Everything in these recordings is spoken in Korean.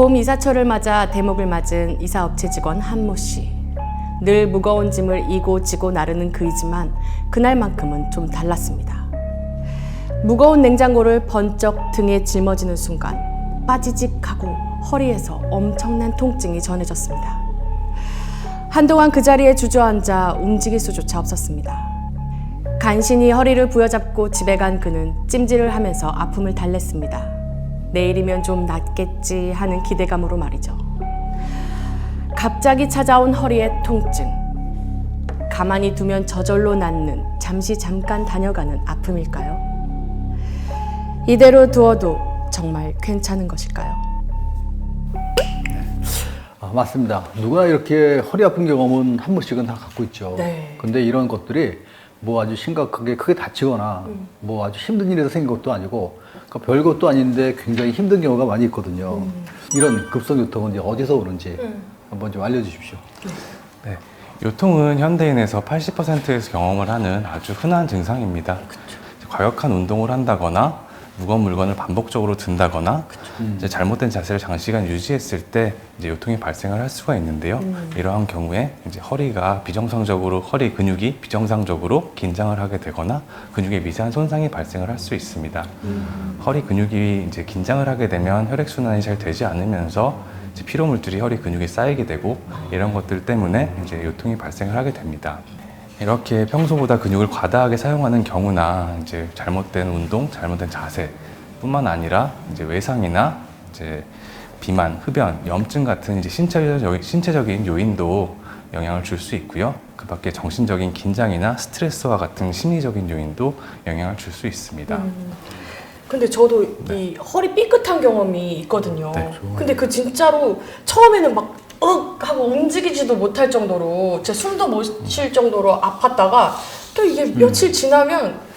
봄 이사철을 맞아 대목을 맞은 이사업체 직원 한모 씨. 늘 무거운 짐을 이고 지고 나르는 그이지만 그날만큼은 좀 달랐습니다. 무거운 냉장고를 번쩍 등에 짊어지는 순간 빠지직하고 허리에서 엄청난 통증이 전해졌습니다. 한동안 그 자리에 주저앉아 움직일 수조차 없었습니다. 간신히 허리를 부여잡고 집에 간 그는 찜질을 하면서 아픔을 달랬습니다. 내일이면 좀 낫겠지 하는 기대감으로 말이죠. 갑자기 찾아온 허리의 통증. 가만히 두면 저절로 낫는 잠시 잠깐 다녀가는 아픔일까요? 이대로 두어도 정말 괜찮은 것일까요? 아, 맞습니다. 누구나 이렇게 허리 아픈 경험은 한 번씩은 다 갖고 있죠. 네. 근데 이런 것들이 뭐 아주 심각하게 크게 다치거나 음. 뭐 아주 힘든 일에서 생긴 것도 아니고 그러니까 별 것도 아닌데 굉장히 힘든 경우가 많이 있거든요. 음. 이런 급성유통은 이제 어디서 오는지 한번 좀 알려주십시오. 네. 요통은 현대인에서 80%에서 경험을 하는 아주 흔한 증상입니다. 과격한 운동을 한다거나 무거운 물건을 반복적으로 든다거나 이제 잘못된 자세를 장시간 유지했을 때 이제 요통이 발생을 할 수가 있는데요. 이러한 경우에 이제 허리가 비정상적으로 허리 근육이 비정상적으로 긴장을 하게 되거나 근육에 미세한 손상이 발생을 할 수 있습니다. 허리 근육이 이제 긴장을 하게 되면 혈액 순환이 잘 되지 않으면서 피로 물질이 허리 근육에 쌓이게 되고 이런 것들 때문에 이제 요통이 발생을 하게 됩니다. 이렇게 평소보다 근육을 과다하게 사용하는 경우나 이제 잘못된 운동, 잘못된 자세뿐만 아니라 이제 외상이나 이제 비만, 흡연, 염증 같은 이제 신체적, 신체적인 요인도 영향을 줄 수 있고요. 그 밖에 정신적인 긴장이나 스트레스와 같은 심리적인 요인도 영향을 줄 수 있습니다. 근데 저도 이 허리 삐끗한 경험이 있거든요. 네, 근데 그 진짜로 처음에는 막 윽! 하고 움직이지도 못할 정도로 제 숨도 못 쉴 정도로 아팠다가 또 이게 며칠 지나면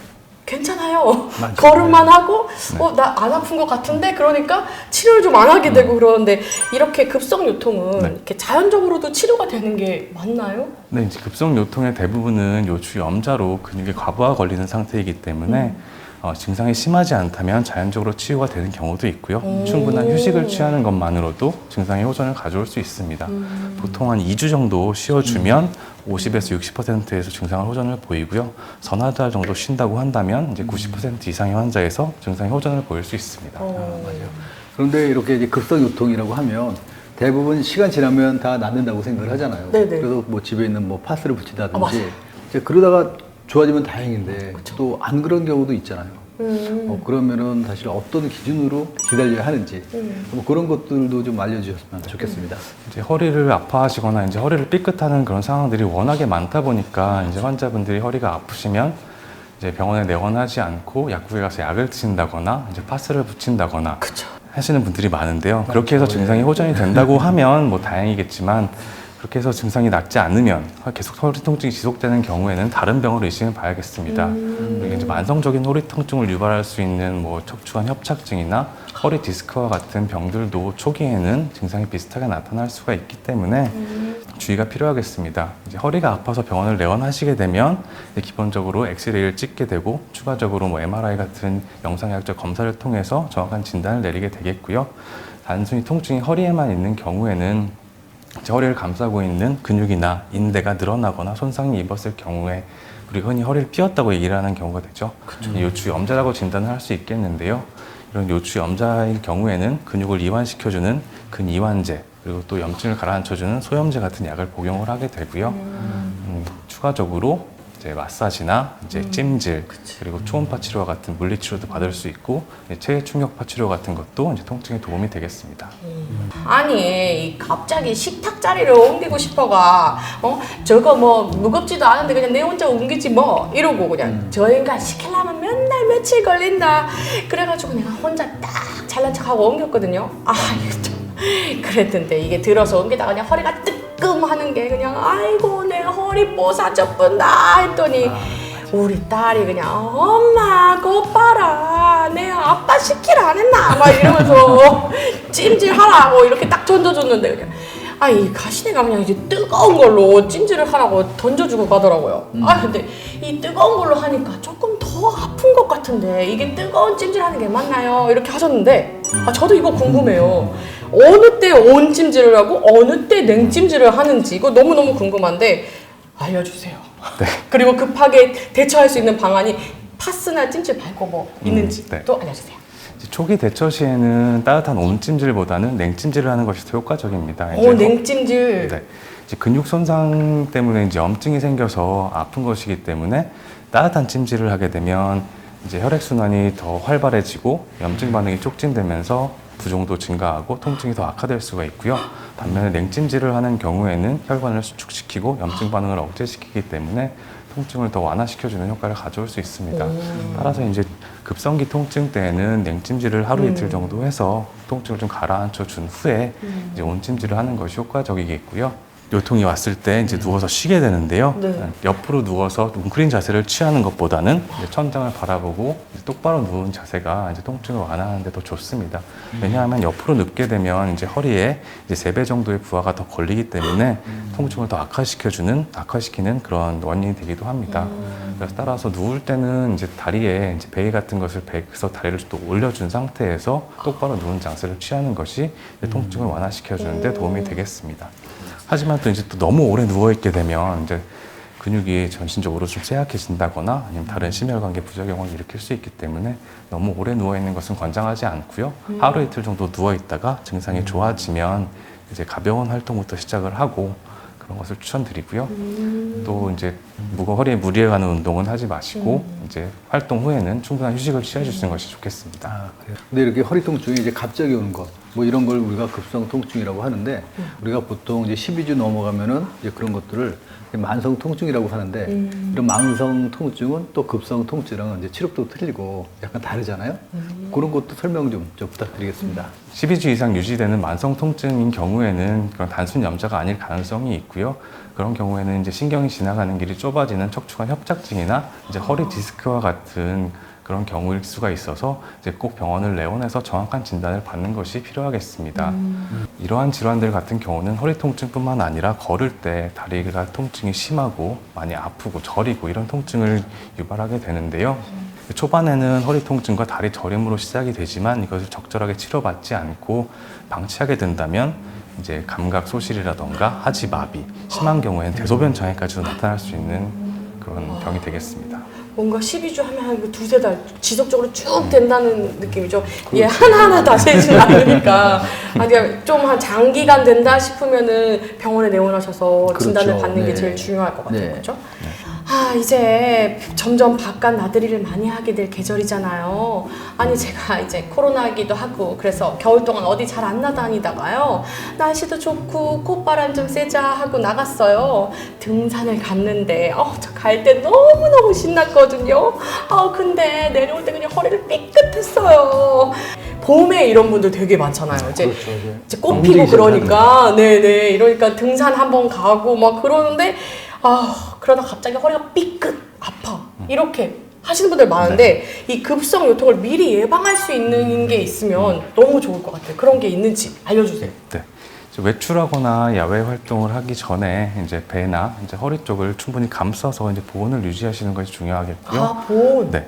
괜찮아요. 맞아요. 걸음만 하고 어 나 안 아픈 것 같은데 그러니까 치료를 좀 안 하게 되고 그러는데 이렇게 급성 요통은 네. 이렇게 자연적으로도 치료가 되는 게 맞나요? 네, 이제 급성 요통의 대부분은 요추 염자로 근육에 과부하 걸리는 상태이기 때문에 어, 증상이 심하지 않다면 자연적으로 치유가 되는 경우도 있고요. 오. 충분한 휴식을 취하는 것만으로도 증상의 호전을 가져올 수 있습니다. 보통 한 2주 정도 쉬어주면 50에서 60%에서 증상을 호전을 보이고요. 서너 달 정도 쉰다고 한다면 이제 90% 이상의 환자에서 증상의 호전을 보일 수 있습니다. 어. 그런데 이렇게 이제 급성유통이라고 하면 대부분 시간 지나면 다 낫는다고 생각을 하잖아요. 네네. 그래서 뭐 집에 있는 뭐 파스를 붙인다든지 아, 맞아요. 이제 그러다가 좋아지면 다행인데 또 안 그런 경우도 있잖아요. 음. 어, 그러면은 사실 어떤 기준으로 기다려야 하는지 음. 뭐 그런 것들도 좀 알려주셨으면 좋겠습니다. 이제 허리를 아파하시거나 이제 허리를 삐끗하는 그런 상황들이 워낙에 많다 보니까 이제 환자분들이 허리가 아프시면 이제 병원에 내원하지 않고 약국에 가서 약을 드신다거나 이제 파스를 붙인다거나 그쵸. 하시는 분들이 많은데요. 그렇게 해서 증상이 호전이 된다고 하면 뭐 다행이겠지만 그렇게 해서 증상이 낫지 않으면 계속 허리 통증이 지속되는 경우에는 다른 병을 의심해 봐야겠습니다. 그리고 이제 만성적인 허리 통증을 유발할 수 있는 뭐 척추관 협착증이나 허리 디스크와 같은 병들도 초기에는 증상이 비슷하게 나타날 수가 있기 때문에 주의가 필요하겠습니다. 이제 허리가 아파서 병원을 내원하시게 되면 기본적으로 엑스레이를 찍게 되고 추가적으로 뭐 MRI 같은 영상의학적 검사를 통해서 정확한 진단을 내리게 되겠고요. 단순히 통증이 허리에만 있는 경우에는 허리를 감싸고 있는 근육이나 인대가 늘어나거나 손상이 입었을 경우에 우리가 흔히 허리를 삐었다고 얘기를 하는 경우가 되죠. 요추 염자라고 진단을 할 수 있겠는데요. 이런 요추 염자의 경우에는 근육을 이완시켜주는 근이완제 그리고 또 염증을 가라앉혀주는 소염제 같은 약을 복용을 하게 되고요. 음, 추가적으로 이제 마사지나 이제 찜질 그리고 초음파 치료와 같은 물리 치료도 받을 수 있고 이제 체외 충격파 치료 같은 것도 이제 통증에 도움이 되겠습니다. 아니 이 갑자기 식탁 자리를 옮기고 싶어가 어? 저거 뭐 무겁지도 않은데 그냥 내 혼자 옮기지 뭐 이러고 그냥 저 인간 시키려면 몇날 며칠 걸린다. 그래가지고 내가 혼자 딱 잘난 척하고 옮겼거든요. 아 이거 좀 그랬는데 이게 들어서 옮기다가 그냥 허리가 뜨끔하는 게 그냥 아이고 내 허리 뽀사졌분다 했더니 우리 딸이 그냥 엄마 그거 봐라 내 아빠 시키라 안 했나? 막 이러면서 찜질하라고 이렇게 딱 던져줬는데 그냥. 아이 가시네가 그냥 이제 뜨거운 걸로 찜질을 하라고 던져주고 가더라고요. 아 근데 이 뜨거운 걸로 하니까 조금 더 아픈 것 같은데 이게 뜨거운 찜질하는 게 맞나요? 이렇게 하셨는데 아 저도 이거 궁금해요 어느 때 온찜질을 하고 어느 때 냉찜질을 하는지 이거 너무너무 궁금한데 알려주세요. 네. 그리고 급하게 대처할 수 있는 방안이 파스나 찜질 말고 뭐 있는지 네. 또 알려주세요. 초기 대처 시에는 따뜻한 온찜질보다는 냉찜질을 하는 것이 더 효과적입니다. 오 허- 냉찜질. 네. 이제 근육 손상 때문에 이제 염증이 생겨서 아픈 것이기 때문에 따뜻한 찜질을 하게 되면 이제 혈액 순환이 더 활발해지고 염증 반응이 촉진되면서 부종도 증가하고 통증이 더 악화될 수가 있고요. 반면에 냉찜질을 하는 경우에는 혈관을 수축시키고 염증 반응을 억제시키기 때문에 통증을 더 완화시켜주는 효과를 가져올 수 있습니다. 따라서 이제 급성기 통증 때에는 냉찜질을 하루 이틀 정도 해서 통증을 좀 가라앉혀 준 후에 이제 온찜질을 하는 것이 효과적이겠고요. 요통이 왔을 때 이제 누워서 쉬게 되는데요. 네. 옆으로 누워서 웅크린 자세를 취하는 것보다는 이제 천장을 바라보고 이제 똑바로 누운 자세가 이제 통증을 완화하는 데 더 좋습니다. 왜냐하면 옆으로 눕게 되면 이제 허리에 이제 세 배 정도의 부하가 더 걸리기 때문에 통증을 더 악화시켜주는 악화시키는 그런 원인이 되기도 합니다. 그래서 따라서 누울 때는 이제 다리에 이제 베개 같은 것을 베서 다리를 또 올려준 상태에서 똑바로 누운 자세를 취하는 것이 이제 통증을 완화시켜주는데 도움이 되겠습니다. 하지만 또 이제 또 너무 오래 누워 있게 되면 이제 근육이 전신적으로 좀 쇠약해진다거나 아니면 다른 심혈관계 부작용을 일으킬 수 있기 때문에 너무 오래 누워 있는 것은 권장하지 않고요. 하루 이틀 정도 누워 있다가 증상이 좋아지면 이제 가벼운 활동부터 시작을 하고 그런 것을 추천드리고요. 또 이제 무거 허리에 무리해 가는 운동은 하지 마시고 이제 활동 후에는 충분한 휴식을 취해 주시는 것이 좋겠습니다. 아, 그래요? 근데 이렇게 허리 통증이 이제 갑자기 오는 것, 뭐 이런 걸 우리가 급성 통증이라고 하는데, 우리가 보통 이제 12주 넘어가면은 이제 그런 것들을 만성 통증이라고 하는데, 이런 만성 통증은 또 급성 통증은 이제 치료도 틀리고 약간 다르잖아요? 그런 것도 설명 좀, 좀 부탁드리겠습니다. 12주 이상 유지되는 만성 통증인 경우에는 그런 단순 염자가 아닐 가능성이 있고요. 그런 경우에는 이제 신경이 지나가는 길이 좁아지는 척추관 협착증이나 이제 허리 디스크와 같은 그런 경우일 수가 있어서 이제 꼭 병원을 내원해서 정확한 진단을 받는 것이 필요하겠습니다. 이러한 질환들 같은 경우는 허리 통증뿐만 아니라 걸을 때 다리가 통증이 심하고 많이 아프고 저리고 이런 통증을 유발하게 되는데요. 초반에는 허리 통증과 다리 저림으로 시작이 되지만 이것을 적절하게 치료받지 않고 방치하게 된다면 이제 감각 소실이라던가 하지 마비, 심한 경우에는 대소변 장애까지도 나타날 수 있는 그런 병이 되겠습니다. 뭔가 12주 하면 한 두세 달 지속적으로 쭉 된다는 느낌이죠. 얘 하나하나 다 세진 않으니까. 아니, 좀한 장기간 된다 싶으면은 병원에 내원하셔서 그렇죠. 진단을 받는 게 네. 제일 중요할 것 같아요. 네. 그렇죠? 아, 이제 점점 바깥 나들이를 많이 하게 될 계절이잖아요. 아니, 제가 이제 코로나기도 하고, 그래서 겨울 동안 어디 잘 안 나다니다가요. 날씨도 좋고, 콧바람 좀 쐬자 하고 나갔어요. 등산을 갔는데, 어, 저 갈 때 너무너무 신났거든요. 아, 근데 내려올 때 그냥 허리를 삐끗했어요. 봄에 이런 분들 되게 많잖아요. 이제 그렇죠. 이제 꽃 피고 그러니까 네네 이러니까 등산 한번 가고 막 그러는데 아 그러다 갑자기 허리가 삐끗 아파. 이렇게 하시는 분들 많은데 이 급성 요통을 미리 예방할 수 있는 게 있으면 너무 좋을 것 같아요. 그런 게 있는지 알려주세요. 네. 이제 외출하거나 야외 활동을 하기 전에 이제 배나 이제 허리 쪽을 충분히 감싸서 이제 보온을 유지하시는 것이 중요하겠고요. 아 본 네.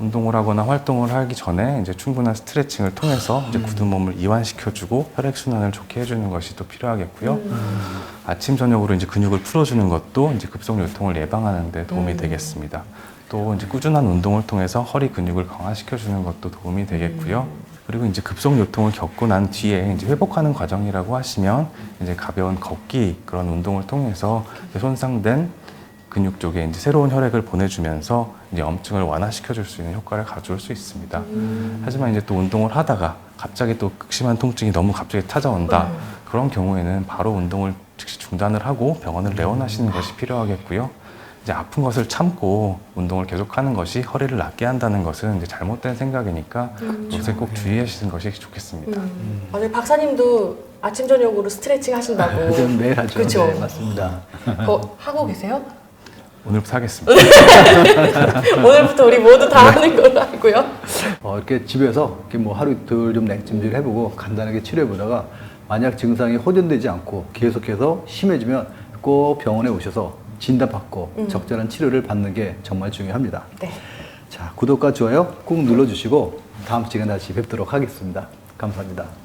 운동을 하거나 활동을 하기 전에 이제 충분한 스트레칭을 통해서 이제 굳은 몸을 이완시켜주고 혈액 순환을 좋게 해주는 것이 또 필요하겠고요. 아침 저녁으로 이제 근육을 풀어주는 것도 이제 급성 요통을 예방하는 데 도움이 되겠습니다. 또 이제 꾸준한 운동을 통해서 허리 근육을 강화시켜주는 것도 도움이 되겠고요. 그리고 이제 급성 요통을 겪고 난 뒤에 이제 회복하는 과정이라고 하시면 이제 가벼운 걷기 그런 운동을 통해서 손상된 근육 쪽에 이제 새로운 혈액을 보내주면서 이제 염증을 완화시켜줄 수 있는 효과를 가져올 수 있습니다. 하지만 이제 또 운동을 하다가 갑자기 또 극심한 통증이 너무 갑자기 찾아온다. 그런 경우에는 바로 운동을 즉시 중단을 하고 병원을 내원하시는 것이 필요하겠고요. 이제 아픈 것을 참고 운동을 계속하는 것이 허리를 낫게 한다는 것은 이제 잘못된 생각이니까 이것을 꼭 주의하시는 것이 좋겠습니다. 음. 맞아요 박사님도 아침 저녁으로 스트레칭 하신다고 매일 하죠. 그쵸 네, 맞습니다. 그거 하고 계세요? 오늘부터 하겠습니다. 오늘부터 우리 모두 다 하는 걸로 알고요 어, 이렇게 집에서 이렇게 뭐 하루 이틀 좀 냉찜질 해보고 간단하게 치료해보다가 만약 증상이 호전되지 않고 계속해서 심해지면 꼭 병원에 오셔서 진단받고 적절한 치료를 받는 게 정말 중요합니다. 네. 자, 구독과 좋아요 꾹 눌러주시고 다음 시간에 다시 뵙도록 하겠습니다. 감사합니다.